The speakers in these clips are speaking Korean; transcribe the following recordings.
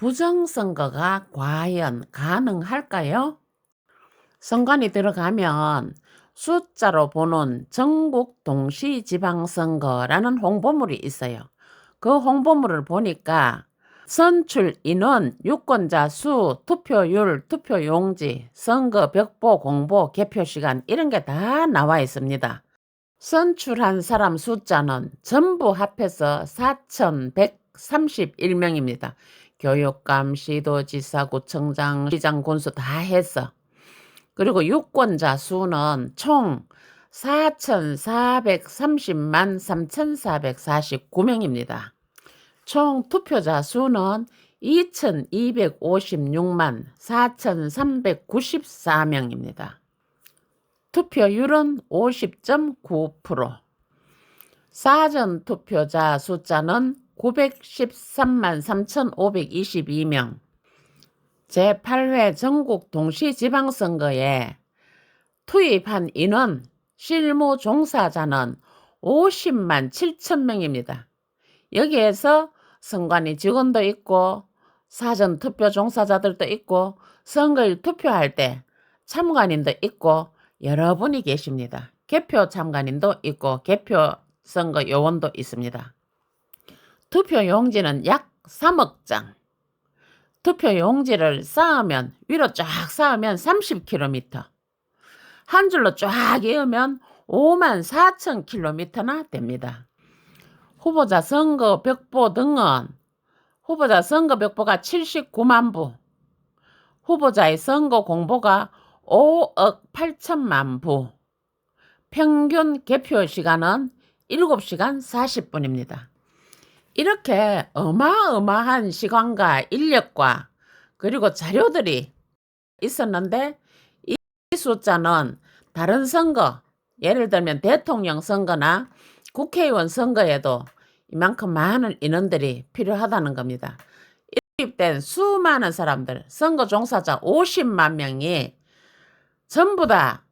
부정선거가 과연 가능할까요? 선관위 들어가면 숫자로 보는 전국 동시지방선거라는 홍보물이 있어요. 그 홍보물을 보니까 선출 인원, 유권자 수, 투표율, 투표용지, 선거 벽보 공보, 개표 시간 이런 게 다 나와 있습니다. 선출한 사람 숫자는 전부 합해서 4,131명입니다. 교육감, 시도지사, 구청장, 시장, 군수 다 해서. 그리고 유권자 수는 총 4,430만 3,449명입니다. 총 투표자 수는 2,256만 4,394명입니다. 투표율은 50.9%. 사전 투표자 숫자는 913만 3,522명. 제8회 전국 동시지방선거에 투입한 인원, 실무 종사자는 50만 7천 명입니다. 여기에서 선관위 직원도 있고 사전 투표 종사자들도 있고 선거일 투표할 때 참관인도 있고 여러분이 계십니다. 개표 참관인도 있고 개표 선거 요원도 있습니다. 투표 용지는 약 3억 장. 투표 용지를 쌓으면 위로 쫙 쌓으면 30km. 한 줄로 쫙 이으면 5만 4천 킬로미터나 됩니다. 후보자 선거 벽보 등은 후보자 선거 벽보가 79만 부, 후보자의 선거 공보가 5억 8천만 부, 평균 개표 시간은 7시간 40분입니다. 이렇게 어마어마한 시간과 인력과 그리고 자료들이 있었는데 이 숫자는 다른 선거, 예를 들면 대통령 선거나 국회의원 선거에도 이만큼 많은 인원들이 필요하다는 겁니다. 투입된 수많은 사람들, 선거 종사자 50만 명이 전부 다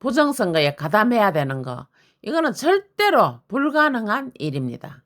부정선거에 가담해야 되는 거, 이거는 절대로 불가능한 일입니다.